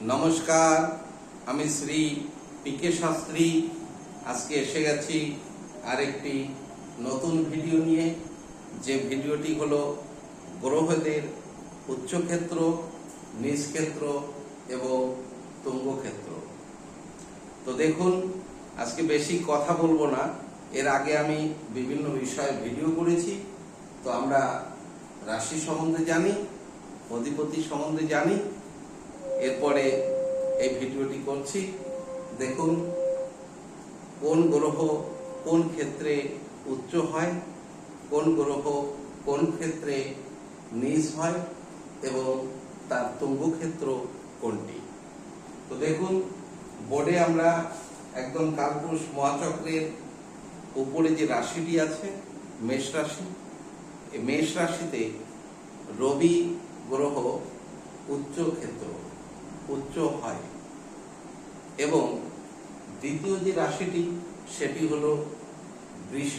নমস্কার, আমি শ্রী পিকে শাস্ত্রী। আজকে এসে গেছি আরেকটি নতুন ভিডিও নিয়ে। যে ভিডিওটি হলো গ্রহদের উচ্চক্ষেত্র নিজক্ষেত্র এবং তুঙ্গক্ষেত্র। তো দেখুন, আজকে বেশি কথা বলব না। এর আগে আমি বিভিন্ন বিষয়ে ভিডিও করেছি। তো আমরা রাশি সম্বন্ধে জানি, অধিপতি সম্বন্ধে জানি। এরপরে এই ভিডিওটি করছি। দেখুন, কোন গ্রহ কোন ক্ষেত্রে উচ্চ হয়, কোন গ্রহ কোন ক্ষেত্রে নিজ হয়, এবং তার তুঙ্গ ক্ষেত্র কোনটি। তো দেখুন, বোর্ডে আমরা একদম কালপুরুষ মহাচক্রের উপরে যে রাশিটি আছে, মেষ রাশি মেষ রাশিতে রবি গ্রহ উচ্চ ক্ষেত্র, উচ্চ হয়। এবং দ্বিতীয় যে রাশিটি, সেটি হল বৃষ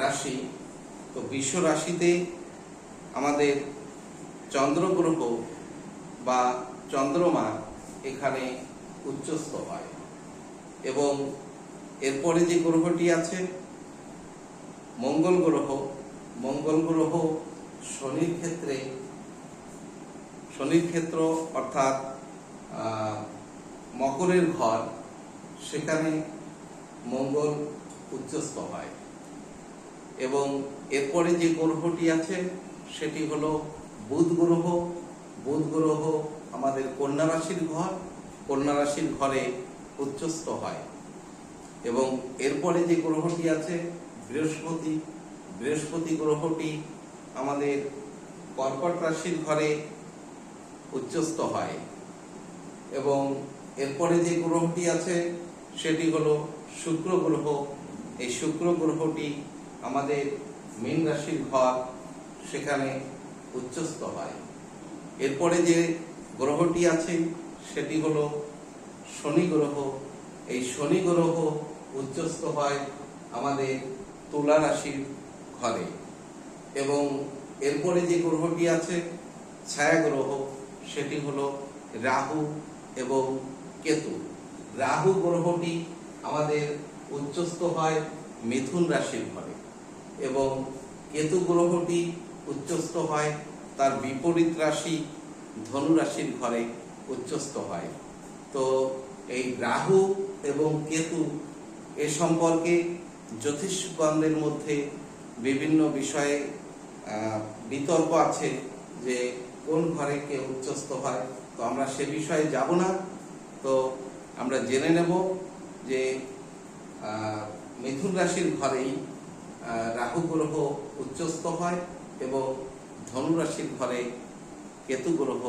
রাশি। তো বৃষ রাশিতে আমাদের চন্দ্রগ্রহ বা চন্দ্রমা এখানে উচ্চস্থ হয় এবং এরপরে যে গ্রহটি আছে, মঙ্গল গ্রহ। মঙ্গল গ্রহ শনির ক্ষেত্রে, শনির ক্ষেত্র অর্থাৎ মকরের ঘর, সেখানে মঙ্গল উচ্চস্থ হয়। এবং এরপরে যে গ্রহটি আছে, সেটি হলো বুধ গ্রহ বুধ গ্রহ আমাদের কন্যা রাশির ঘর কন্যা রাশির ঘরে উচ্চস্থ হয়। এবং এরপরে যে গ্রহটি আছে, বৃহস্পতি। বৃহস্পতি গ্রহটি আমাদের কর্কট রাশির ঘরে উচ্চস্থ হয়। এবং এরপরে যে গ্রহটি আছে, সেটি হলো শুক্র গ্রহ। এই শুক্র গ্রহটি আমাদের মীন রাশির ঘর, সেখানে উচ্চস্থ হয়। এরপরে যে গ্রহটি আছে, সেটি হলো শনি গ্রহ। এই শনি গ্রহ উচ্চস্থ হয় আমাদের তুলা রাশির ঘরে। এবং এরপরে যে গ্রহটি আছে, ছায়া গ্রহ, সেটি হলো রাহু এবং কেতু। রাহু গ্রহটি আমাদের উচ্চস্থ হয় মিথুন রাশির ঘরে এবং কেতু গ্রহটি উচ্চস্থ হয় তার বিপরীত রাশি ধনু রাশির ঘরে উচ্চস্থ হয়। তো এই রাহু এবং কেতু এ সম্পর্কে জ্যোতিষগণদের মধ্যে বিভিন্ন বিষয়ে বিতর্ক আছে যে কোন ঘরে কে উচ্চস্থ হয়। তো আমরা সে বিষয়ে যাব না। তো আমরা জেনে নেব যে মিথুন রাশির ঘরেই রাহু গ্রহ উচ্চস্থ হয় এবং ধনু রাশির ঘরে কেতু গ্রহ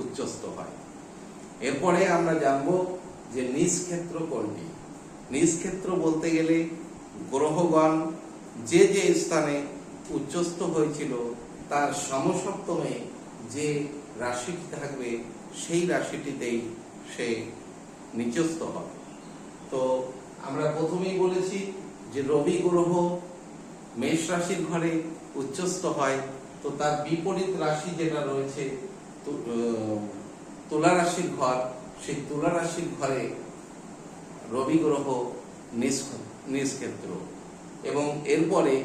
উচ্চস্থ হয়। এরপরে আমরা জানব যে নিজ ক্ষেত্র কোনটি? নিজ ক্ষেত্র বলতে গেলে গ্রহগণ যে যে স্থানে উচ্চস্থ হয়েছিল, তার সমসপ্তমে যে রাশিটি থাকবে সেই রাশিটিতেই সে নিচস্থ হবে। তো আমরা প্রথমেই বলেছি যে রবি গ্রহ মেষ রাশির ঘরে উচ্চস্থ হয়, তো তার বিপরীত রাশি যেটা রয়েছে তুলা রাশির ঘর, সেই তুলা রাশির ঘরে রবি গ্রহ নিষ্ক- নিষ্ক্ষেত্র। এবং এরপরে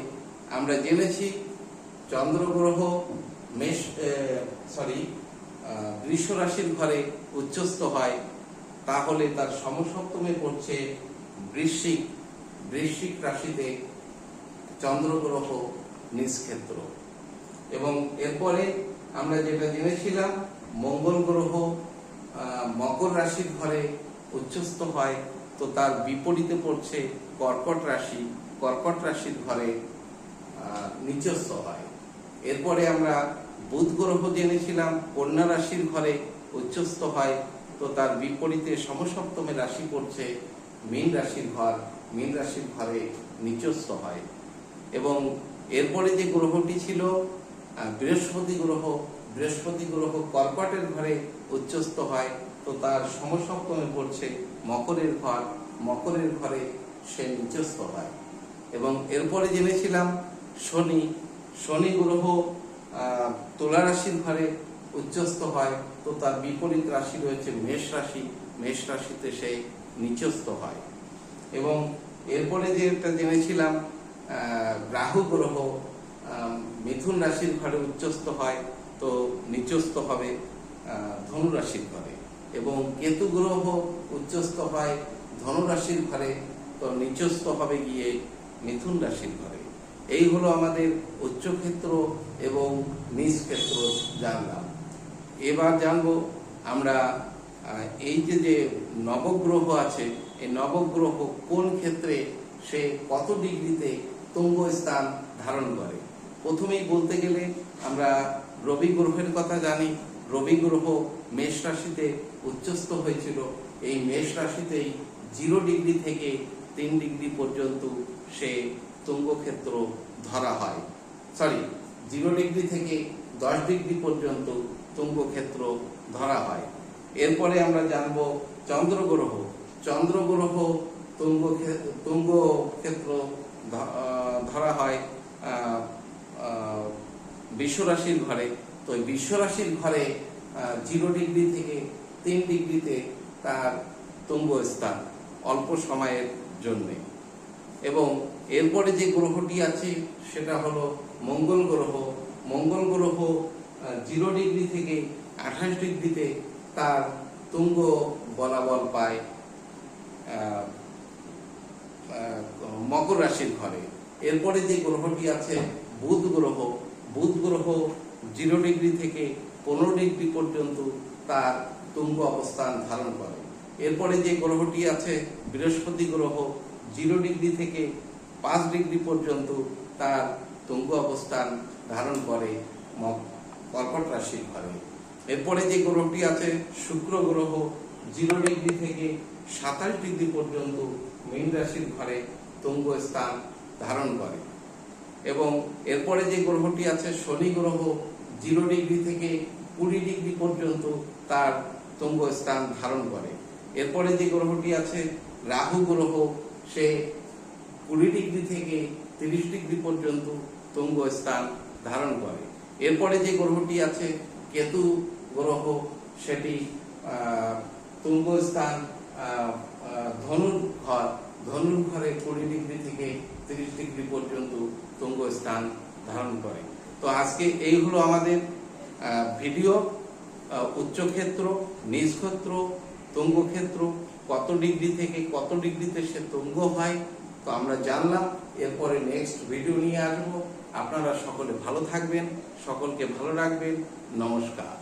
আমরা জেনেছি চন্দ্র গ্রহ মেষ সরি রাশির ঘরে উচ্চস্থ হয়, তাহলে তার সমসপ্তমে পড়ছে বৃশ্চিক বৃশ্চিক রাশিতে চন্দ্র গ্রহ নিষ্ক্ষেত্র। এবং এরপরে আমরা যেটা জেনেছিলাম, মঙ্গল গ্রহ মকর রাশির ঘরে উচ্চস্থ হয়, তো তার বিপরীতে পড়ছে কর্কট রাশি, কর্কট রাশির ঘরে নিচস্থ হয়। এরপরে আমরা বুধ গ্রহ জেনেছিলাম, কন্যা রাশির ঘরে উচ্চস্থ হয়, তো তার বিপরীতে সমসপ্তমে রাশি পড়ছে, মীন রাশির ঘর, মীন রাশির ঘরে নিচস্থ হয়। এবং এরপরে যে গ্রহটি ছিল বৃহস্পতি গ্রহ বৃহস্পতি গ্রহ কর্কটের ঘরে উচ্চস্থ হয়, তো তার সমসপ্তমে পড়ছে মকরের ঘর, মকরের ঘরে সে নিচস্থ হয়। এবং এরপরে জেনেছিলাম, শনি শনি গ্রহ তুলা রাশির ঘরে উচ্চস্থ হয় তো তার বিপরীত রাশি রয়েছে মেষ রাশি। মেষ রাশিতে সে নিচস্থ হয়। এবং এরপরে যে একটা জেনেছিলাম রাহু গ্রহ মিথুন রাশির ঘরে উচ্চস্থ হয় তো নিচস্থ হবে আহ, ধনু রাশির ঘরে এবং কেতু গ্রহ উচ্চস্থ হয় ধনুরাশির ঘরে তো নিচস্থ হবে গিয়ে মিথুন রাশির ঘরে এই হলো আমাদের উচ্চক্ষেত্র এবং নিজ ক্ষেত্র জানলাম। এবার জানব আমরা এই যে যে নবগ্রহ আছে, এই নবগ্রহ কোন ক্ষেত্রে সে কত ডিগ্রিতে তুঙ্গ স্থান ধারণ করে? প্রথমেই বলতে গেলে আমরা রবি গ্রহের কথা জানি। রবি গ্রহ মেষ রাশিতে উচ্চস্থ হয়েছিল। এই মেষ রাশিতেই জিরো ডিগ্রি থেকে তিন ডিগ্রি পর্যন্ত সে তুঙ্গক্ষেত্র ধরা হয়। সরি জিরো ডিগ্রি থেকে দশ ডিগ্রি পর্যন্ত তুঙ্গক্ষেত্র ধরা হয়। এরপরে আমরা জানব চন্দ্রগ্রহ। চন্দ্রগ্রহ তুঙ্গ তুঙ্গ ক্ষেত্র ধরা হয় বিশ্বরাশির ঘরে। তো বিশ্বরাশির ঘরে জিরো ডিগ্রি থেকে তিন ডিগ্রিতে তার তুঙ্গ স্থান অল্প সময়ের জন্যে। এবং এরপরে যে গ্রহটি আছে, সেটা হলো মঙ্গল গ্রহ। মঙ্গল গ্রহ জিরো ডিগ্রি থেকে আঠাশ ডিগ্রিতে তার তুঙ্গ বলাবল পায় মকর রাশির ঘরে। এরপরে যে গ্রহটি আছে, বুধ গ্রহ বুধ গ্রহ জিরো ডিগ্রি থেকে পনেরো ডিগ্রি পর্যন্ত তার তুঙ্গ অবস্থান ধারণ করে। এরপরে যে গ্রহটি আছে, বৃহস্পতি গ্রহ জিরো ডিগ্রি থেকে পাঁচ ডিগ্রি পর্যন্ত তার তঙ্গু অবস্থান ধারণ করে কর্কট রাশির ঘরে। এরপরে যে গ্রহটি আছে, শুক্র গ্রহ, জিরো ডিগ্রি থেকে সাতাশ ডিগ্রি পর্যন্ত মীন রাশির ঘরে তুঙ্গ স্থান ধারণ করে। এবং এরপরে যে গ্রহটি আছে, শনি গ্রহ, জিরো ডিগ্রি থেকে কুড়ি ডিগ্রি পর্যন্ত তার তুঙ্গ স্থান ধারণ করে। এরপরে যে গ্রহটি আছে, রাহু গ্রহ, সে কুড়ি ডিগ্রি থেকে তিরিশ ডিগ্রি পর্যন্ত তুঙ্গ স্থান ধারণ করে। এরপরে যে গ্রহটি আছে, কেতু গ্রহ, সেটি তুঙ্গ স্থান ধনুর ঘর ধনুর ঘরে কুড়ি ডিগ্রি থেকে তিরিশ ডিগ্রি পর্যন্ত তুঙ্গ স্থান ধারণ করে। তো আজকে এই হলো আমাদের ভিডিও উচ্চক্ষেত্র নিজক্ষেত্র তুঙ্গক্ষেত্র, কত ডিগ্রি থেকে কত ডিগ্রিতে সে তুঙ্গ হয় তো আমরা জানলাম, এরপরে নেক্সট ভিডিও নিয়ে আসব। আপনারা সকলে ভালো থাকবেন, সকলকে ভালো রাখবেন। নমস্কার।